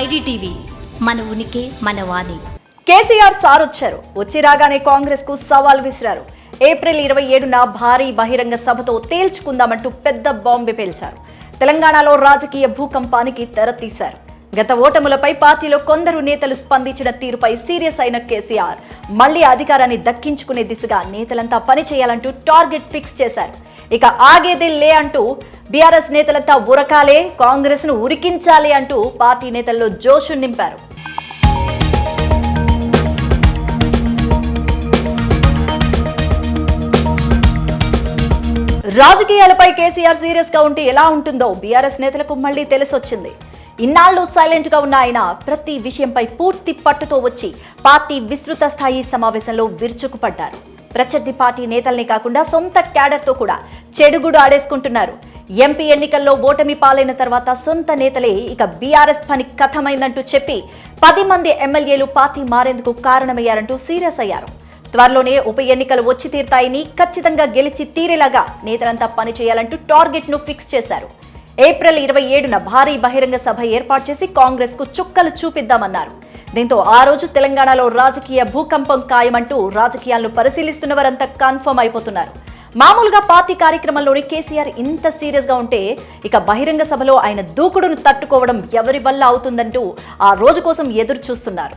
IDTV మన ఉనికి మన వాణి. కేసీఆర్ సార్ వచ్చారు వచ్చి రాగానే కాంగ్రెస్కు సవాల్ విసిరారు. ఏప్రిల్ ఇరవై ఏడున భారీ బహిరంగ సభతో తేల్చుకుందామంటూ పెద్ద బాంబే పేల్చారు. తెలంగాణలో రాజకీయ భూకంపానికి తెరతీశారు గత ఓటములపై పార్టీలో కొందరు నేతలు స్పందించిన తీరుపై సీరియస్ అయిన కేసీఆర్ మళ్ళీ అధికారాన్ని దక్కించుకునే దిశగా నేతలంతా పని చేయాలంటూ టార్గెట్ ఫిక్స్ చేశారు. ఇక ఆగేదే లే అంటూ బీఆర్ఎస్ నేతలంతా ఉరకాలే కాంగ్రెస్ను ఉరికించాలి అంటూ పార్టీ నేతల్లో జోషు నింపారు. రాజకీయాలపై కేసీఆర్ సీరియస్గా ఉంటే ఎలా ఉంటుందో బీఆర్ఎస్ నేతలకు మళ్ళీ తెలిసొచ్చింది. ఇన్నాళ్ళు సైలెంట్గా ఉన్న ఆయన ప్రతి విషయంపై పూర్తి పట్టుతో వచ్చి పార్టీ విస్తృత స్థాయి సమావేశంలో విరుచుకుపడ్డారు. ప్రత్యర్థి పార్టీ నేతల్ని కాకుండా సొంత క్యాడర్తో కూడా చెడుగుడు ఆడేసుకుంటున్నారు. ఎంపీ ఎన్నికల్లో ఓటమి పాలైన తర్వాత సొంత నేతలే ఇక బీఆర్ఎస్ పని కథమైందంటూ చెప్పి పది మంది ఎమ్మెల్యేలు పార్టీ మారేందుకు కారణమయ్యారంటూ సీరియస్ అయ్యారు. త్వరలోనే ఉప ఎన్నికలు వచ్చి తీరుతాయని ఖచ్చితంగా గెలిచి తీరేలాగా నేతలంతా పనిచేయాలంటూ టార్గెట్ను ఫిక్స్ చేశారు. ఏప్రిల్ ఇరవై ఏడున భారీ బహిరంగ సభ ఏర్పాటు చేసి కాంగ్రెస్కు చుక్కలు చూపిద్దామన్నారు. దీంతో ఆ రోజు తెలంగాణలో రాజకీయ భూకంపం ఖాయమంటూ రాజకీయాలను పరిశీలిస్తున్న వారంతా కన్ఫర్మ్ అయిపోతున్నారు. మామూలుగా పార్టీ కార్యక్రమంలోని కేసీఆర్ ఇంత సీరియస్గా ఉంటే ఇక బహిరంగ సభలో ఆయన దూకుడును తట్టుకోవడం ఎవరి వల్ల అవుతుందంటూ ఆ రోజు కోసం ఎదురు చూస్తున్నారు.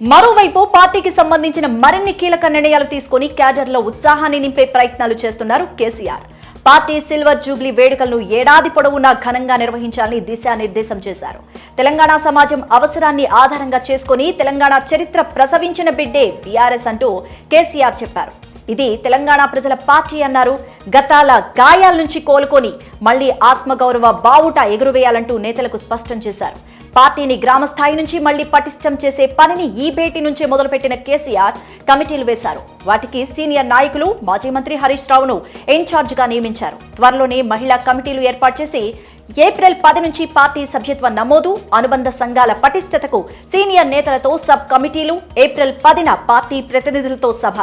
మరోవైపు పార్టీకి సంబంధించిన మరిన్ని కీలక నిర్ణయాలు తీసుకుని క్యాడర్లో ఉత్సాహాన్ని నింపే ప్రయత్నాలు చేస్తున్నారు కేసీఆర్. పార్టీ సిల్వర్ జూబ్లీ వేడుకలను ఏడాది పొడవునా ఘనంగా నిర్వహించాలని దిశానిర్దేశం చేశారు. తెలంగాణ సమాజం అవసరాన్ని ఆధారంగా చేసుకుని తెలంగాణ చరిత్ర ప్రసవించిన బిడ్డే బీఆర్ఎస్ అంటూ కేసీఆర్ చెప్పారు. ఇది తెలంగాణ ప్రజల పార్టీ అన్నారు. గతాల గాయాల నుంచి కోలుకొని మళ్ళీ ఆత్మగౌరవ బావుట ఎగురువేయాలంటూ నేతలకు స్పష్టం చేశారు. పార్టీని గ్రామ స్థాయి నుంచి మళ్ళీ పటిష్టం చేసే పనిని ఈ భేటీ నుంచే మొదలుపెట్టిన కేసీఆర్ కమిటీలు వేశారు. వాటికి సీనియర్ నాయకులు మాజీ మంత్రి హరీష్ రావును ఇన్ఛార్జిగా నియమించారు. త్వరలోనే మహిళా కమిటీలు ఏర్పాటు చేసి ఏప్రిల్ పది నుంచి పార్టీ సభ్యత్వ నమోదు అనుబంధ సంఘాల పటిష్టతకు సీనియర్ నేతలతో సబ్ కమిటీలు ఏప్రిల్ పదిన పార్టీ ప్రతినిధులతో సభ.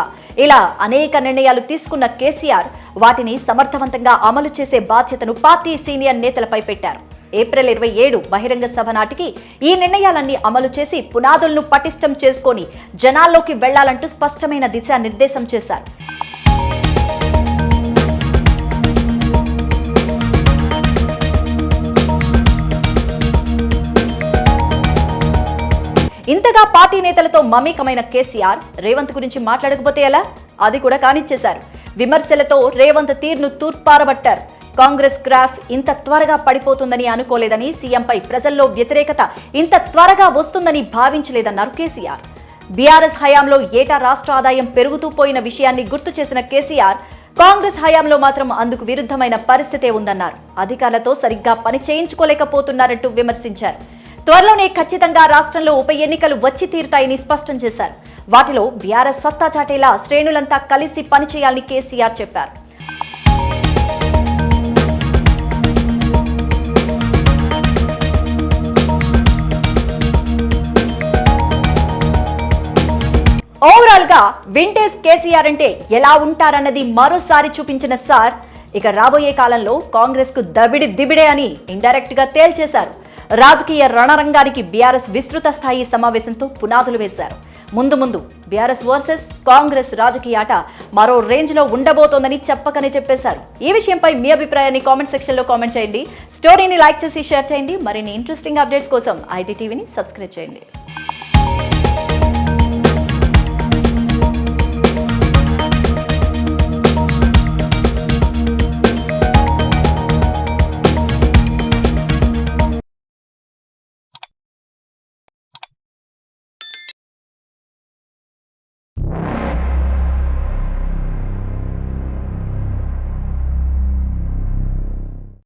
ఇలా అనేక నిర్ణయాలు తీసుకున్న కేసీఆర్ వాటిని సమర్థవంతంగా అమలు చేసే బాధ్యతను పార్టీ సీనియర్ నేతలపై పెట్టారు. ఏప్రిల్ ఇరవై ఏడు బహిరంగ సభ నాటికి ఈ నిర్ణయాలన్నీ అమలు చేసి పునాదులను పటిష్టం చేసుకొని జనాల్లోకి వెళ్ళాలంటూ స్పష్టమైన దిశానిర్దేశం చేశారు. ఇంతగా పార్టీ నేతలతో మమేకమైన కేసీఆర్ రేవంత్ గురించి మాట్లాడకపోతే ఎలా? అది కూడా కానిచ్చేశారు. విమర్శలతో రేవంత్ తీర్ను తూర్పారబట్టారు. కాంగ్రెస్ గ్రాఫ్ ఇంత త్వరగా పడిపోతుందని అనుకోలేదని సీఎంపై ప్రజల్లో వ్యతిరేకత ఇంత త్వరగా వస్తుందని భావించలేదన్నారు కేసీఆర్. బీఆర్ఎస్ హయాంలో ఏటా రాష్ట్ర ఆదాయం పెరుగుతూ పోయిన విషయాన్ని గుర్తు చేసిన కేసీఆర్ కాంగ్రెస్ హయాంలో మాత్రం అందుకు విరుద్ధమైన పరిస్థితే ఉందన్నారు. అధికారులతో సరిగ్గా పని చేయించుకోలేకపోతున్నారంటూ విమర్శించారు. త్వరలోనే ఖచ్చితంగా రాష్ట్రంలో ఉప ఎన్నికలు వచ్చి తీరుతాయని స్పష్టం చేశారు. వాటిలో బీఆర్ఎస్ సత్తా చాటేలా శ్రేణులంతా కలిసి పనిచేయాలని కేసీఆర్ చెప్పారు. ఓవరాల్గా వింటేజ్ కేసీఆర్ అంటే ఎలా ఉంటారన్నది మరోసారి చూపించిన సార్. ఇక రాబోయే కాలంలో కాంగ్రెస్కు దబిడి దిబిడే అని ఇండైరెక్ట్గా తేల్చేశారు. రాజకీయ రణరంగానికి బీఆర్ఎస్ విస్తృత స్థాయి సమావేశంతో పునాదులు వేశారు. ముందు ముందు బీఆర్ఎస్ వర్సెస్ కాంగ్రెస్ రాజకీయ ఆట మరో రేంజ్లో ఉండబోతోందని చెప్పకనే చెప్పేశారు. ఈ విషయంపై మీ అభిప్రాయాన్ని కామెంట్ సెక్షన్లో కామెంట్ చేయండి. స్టోరీని లైక్ చేసి షేర్ చేయండి. మరిన్ని ఇంట్రెస్టింగ్ అప్డేట్స్ కోసం ఐటీ టీవీని సబ్స్క్రైబ్ చేయండి.